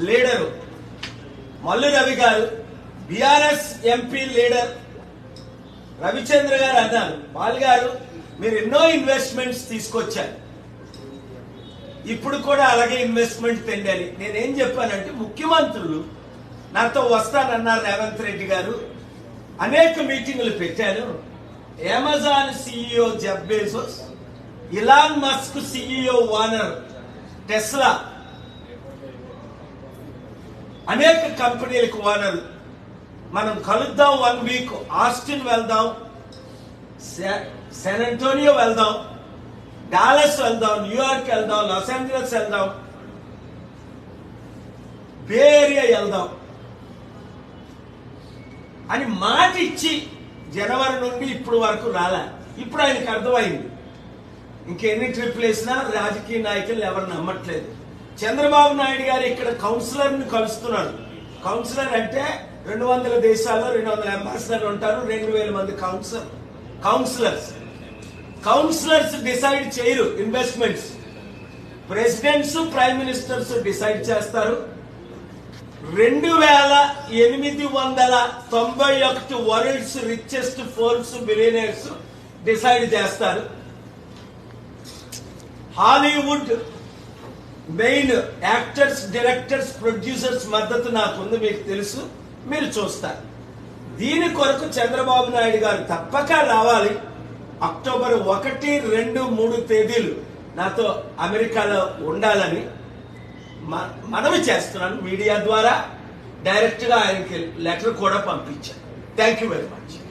Leader Mallu Ravi గారు BRS MP leader Ravichandra గారు అన్నారు. పాల్ గారు మీరు ఎన్నో ఇన్వెస్ట్మెంట్స్ తీసుకొచ్చారు. ఇప్పుడు కూడా అలాగే ఇన్వెస్ట్మెంట్ తెండాలి. నేనేం చెప్పానంటే ముఖ్యమంత్రులు నాతో వస్తానన్నారు రేవంత్ రెడ్డి గారు. అనేక మీటింగులు పెట్టాను. Amazon CEO Jeff Bezos Elon Musk CEO owner Tesla అనేక కంపెనీలకు ఓనర్. మనం కలుద్దాం వన్ వీక్ ఆస్టిన్ వెళ్దాం శా- శాన్ అంటోనియో వెళ్దాం డాలస్ వెళ్దాం న్యూయార్క్ వెళ్దాం లాస్ ఏంజలస్ వెళ్దాం బే ఏరియా వెళ్దాం. అని మాట ఇచ్చి జనవరి నుండి ఇప్పుడు వరకు రాలే. ఇప్పుడు ఆయనకు అర్థమైంది. ఇంకెన్ని ట్రిప్లు వేసినా రాజకీయ నాయకులు ఎవరు నమ్మట్లేదు. చంద్రబాబు నాయుడు గారు ఇక్కడ కౌన్సిలర్ని కలుస్తున్నాడు. కౌన్సిలర్ అంటే రెండు వందల దేశాల్లో రెండు వందల అంబాసిడర్ ఉంటారు రెండు వేల మంది కౌన్సిలర్. కౌన్సిలర్స్. కౌన్సిలర్స్ డిసైడ్ చేయరు investments. Presidents prime ministers decide చేస్తారు. రెండు వేల ఎనిమిది వందల తొంభై ఒకటి world's richest Forbes billionaires decide చేస్తారు. Hollywood main actors directors producers మద్దతు నాకుంది మీకు తెలుసు. మీరు చూస్తారు. దీని కొరకు చంద్రబాబు నాయుడు గారు తప్పక రావాలి. అక్టోబర్ ఒకటి రెండు మూడు తేదీలు నాతో అమెరికాలో ఉండాలని మ- మనవి చేస్తున్నాను మీడియా ద్వారా. డైరెక్ట్గా ఆయనకి లెటర్ కూడా పంపించాను. Thank you very much.